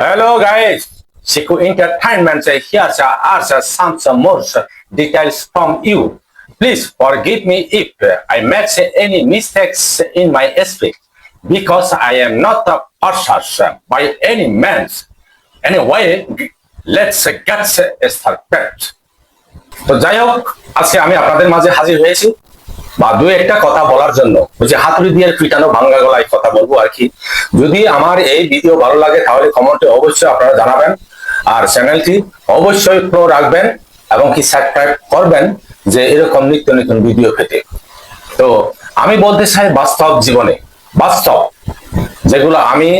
Hello guys, Siku Entertainment here are some more details from you. Please forgive me if I make any mistakes in my speech because I am not a person by any means. Anyway, let's get started. তো যাই হোক আজকে আমি আপনাদের মাঝে হাজির হয়েছি বা দু একটা কথা বলার জন্য যে হাতুড়ি দিয়ে পিটানো ভাঙ্গা গলায় কথা বলব আর কি। যদি আমার এই ভিডিও ভালো লাগে, তাহলে কমেন্টে অবশ্যই আপনারা জানাবেন। আর চ্যানেলটি অবশ্যই প্রো রাখবেন এবং কি সাবস্ক্রাইব করবেন যে এরকম নিত্য নতুন ভিডিও পেতে। তো আমি বলতে চাই বাস্তব জীবনে, বাস্তব, যেগুলো আমি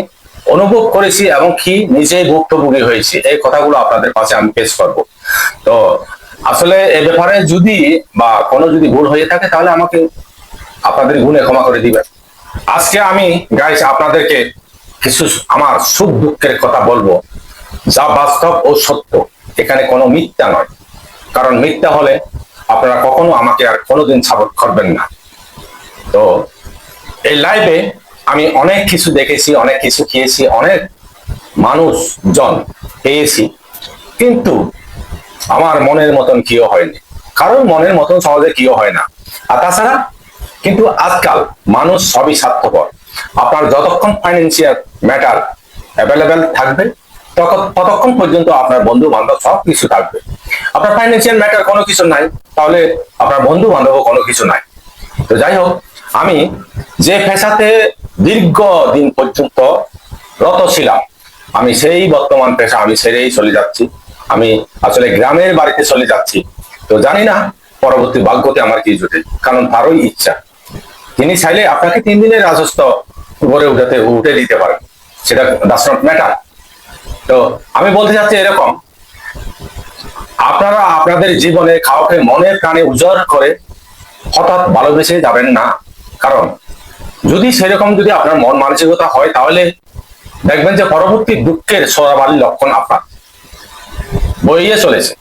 অনুভব করেছি এবং কি নিজেই ভুক্তভোগী হয়েছি, এই কথাগুলো আপনাদের কাছে আমি পেশ করব। তো আসলে এ ব্যাপারে যদি বা কোনো যদি ভুল হয়ে থাকে, তাহলে আমাকে আপনাদের গুণে ক্ষমা করে দিবেন। আজকে আমি গাইস আপনাদেরকে কিছু আমার সুখ দুঃখের কথা বলব, যা বাস্তব ও সত্য। এখানে কোনো মিথ্যা নয়। কারণ মিথ্যা হলে আপনারা কখনো আমাকে আর কোনোদিন সাপোর্ট করবেন না। তো, এই লাইভে আমি অনেক কিছু দেখেছি, অনেক কিছু খেয়েছি, অনেক মানুষজন পেয়েছি। কিন্তু আমার মনের মতন কিও হয়নি। কারণ মনের মতন সহজে কিও হয় না। আর তাছাড়া, কিন্তু আজকাল মানুষ সবই স্বার্থপর। আপনার যতক্ষণ ফাইন্যান্সিয়াল ম্যাটার অ্যাভেলেবেল থাকবে ততক্ষণ পর্যন্ত আপনার বন্ধু বান্ধব সব কিছু থাকবে। আপনার ফাইন্যান্সিয়াল ম্যাটার কোনো কিছু নাই, তাহলে আপনার বন্ধু বান্ধবও কোনো কিছু নাই। তো যাই হোক, আমি যে পেশাতে দীর্ঘ দিন পর্যন্ত রত ছিলাম আমি সেই বর্তমান পেশা আমি সেরেই চলে যাচ্ছি। আমি আসলে গ্রামের বাড়িতে চলে যাচ্ছি। তো জানি না পরবর্তী ভাগ্যতে আমার কি জুটে, কারণ তারই ইচ্ছা। তিনি চাইলে আপনাকে তিন দিনের রাজস্ব উপরে উঠাতে, উঠে দিতে পারেন। সেটা ডাস নট ম্যাটার তো আমি বলতে চাচ্ছি এরকম, আপনারা আপনাদের জীবনে কাউকে মনের প্রাণে উজাড় করে হঠাৎ ভালোবেসে যাবেন না। কারণ যদি সেরকম যদি আপনার মন মানসিকতা হয়, তাহলে দেখবেন যে পরবর্তী দুঃখের সরাবালির লক্ষণ আপনার। বইয়ে চলেছে।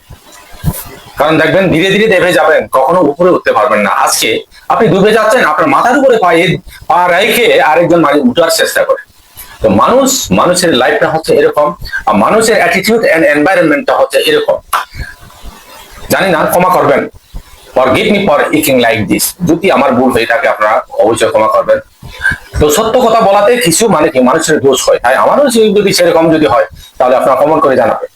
কারণ দেখবেন ধীরে ধীরে দেবে যাবেন, কখনো উপরে উঠতে পারবেন না। আজকে আপনি ডুবে যাচ্ছেন, আপনার মাথার উপরে পায়ে পা রেখে আরেকজন মানুষ উঠার চেষ্টা করে। তো মানুষ, মানুষের লাইফটা হচ্ছে এরকম, আর মানুষের অ্যাটিটিউড এন্ড এনভায়রনমেন্টটা হচ্ছে এরকম। জানি না, ক্ষমা করবেন। Forgive me for ইকিং like this যদি আমার ভুল হয়ে থাকে, আপনারা অবশ্যই ক্ষমা করবেন। তো সত্য কথা বলাতে কিছু মানে কি? মানুষের দোষ হয়। তাই আমারও যদি সেরকম যদি হয়, তাহলে আপনারা কমন করে জানাবেন।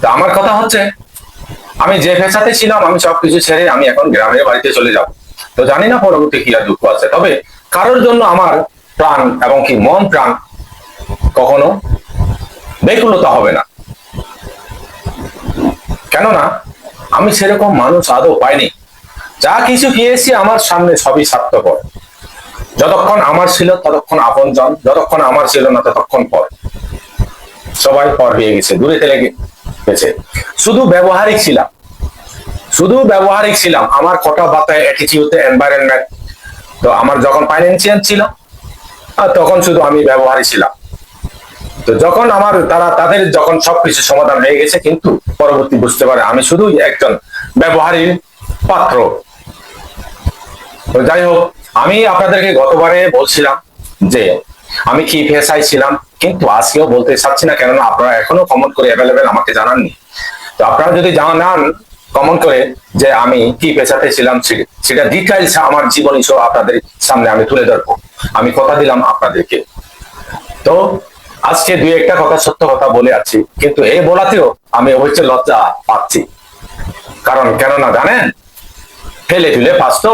তো আমার কথা হচ্ছে, আমি যে পেশাতে ছিলাম, আমি সবকিছু ছেড়ে আমি এখন গ্রামের বাড়িতে চলে যাব। তো জানি না পরবর্তী কি আর দুঃখ আছে, তবে কারোর জন্য আমার প্রাণ এবং কি মন প্রাণ কখনো বেকুলতা হবে না। কেননা, আমি সেরকম মানুষ আদৌ পাইনি। যা কিছু পেয়েছি আমার সামনে সবই স্বার্থপর। যতক্ষণ আমার ছিল ততক্ষণ আপনজন, যতক্ষণ আমার ছিল না ততক্ষণ পর। সবাই পর হয়ে গেছে, দূরে চলে গেছে শুধু ব্যবহারিক ছিলাম। শুধু ব্যবহারিক ছিলাম। আমার কথা বার্তায় অ্যাটিটিউড এনভায়রনমেন্ট তো আমার যখন ফাইন্যান্সিয়াল ছিল, আর তখন শুধু আমি ব্যবহারই ছিলাম। তো যখন আমার তারা, তাদের যখন সবকিছু সমাধান হয়ে গেছে, কিন্তু পরবর্তী বুঝতে পারে, আমি শুধুই একজন ব্যবহারী পাত্র। যাই হোক, আমি আপনাদেরকে গতবারে বলছিলাম যে আমি কি পেশায় ছিলাম, কিন্তু আজকেও বলতে চাচ্ছি না, কেননা আপনারা এখনও কমেন্ট করে অ্যাভেলেবেল আমাকে জানাননি। তো আপনারা যদি জানান কমেন্ট করে যে আমি কি পেশাতে ছিলাম সেটা ডিটেলস আমার জীবনী সহ আপনাদের সামনে আমি তুলে ধরবো। আমি কথা দিলাম আপনাদেরকে। তো আজকে দুই একটা কথা, সত্য কথা বলে আছি কিন্তু এই বলাতেও আমি অবশ্যই লজ্জা পাচ্ছি। কারণ কেননা জানেন, ফেলে তুলে পাস তো,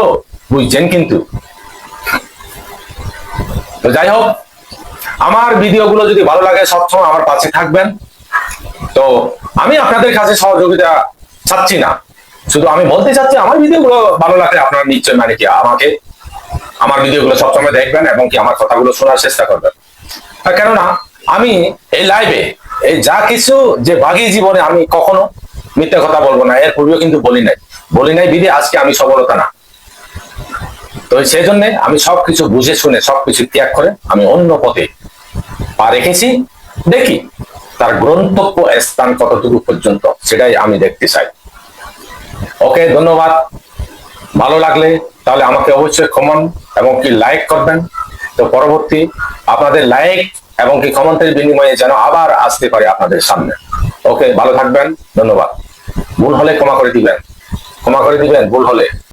বুঝছেন কিন্তু। তো যাই হোক আমার ভিডিওগুলো যদি ভালো লাগে, সবসময় আমার পাশে থাকবেন। তো আমি আপনাদের কাছে সহযোগিতা চাচ্ছি না। শুধু আমি বলতে চাচ্ছি, আমার ভিডিওগুলো ভালো লাগলে আপনারা নিশ্চয় মানে কি আমাকে, আমার ভিডিওগুলো সবসময় দেখবেন এবং কি আমার কথাগুলো শোনার চেষ্টা করবেন। কেননা, আমি এই লাইভে এই যা কিছু যে বাকি জীবনে আমি কখনো মিথ্যা কথা বলব না, এর পূর্বেও কিন্তু বলি নাই। বলি নাই বিধে আজকে আমি সফলতা না। তো সেই জন্য আমি সবকিছু বুঝে শুনে, সবকিছু ত্যাগ করে আমি অন্য পথে পা রেখেছি। দেখি তার গ্রন্থব্য স্থান কতটুকু পর্যন্ত, সেটাই আমি দেখতে চাই। ওকে, ধন্যবাদ। ভালো লাগলে তাহলে আমাকে অবশ্যই কমন এবং কি লাইক করবেন। তো পরবর্তী আপনাদের লাইক এবং কি কমেন্টের বিনিময়ে যেন আবার আসতে পারে আপনাদের সামনে। ওকে, ভালো থাকবেন, ধন্যবাদ। ভুল হলে ক্ষমা করে দিবেন। ক্ষমা করে দিবেন, ভুল হলে।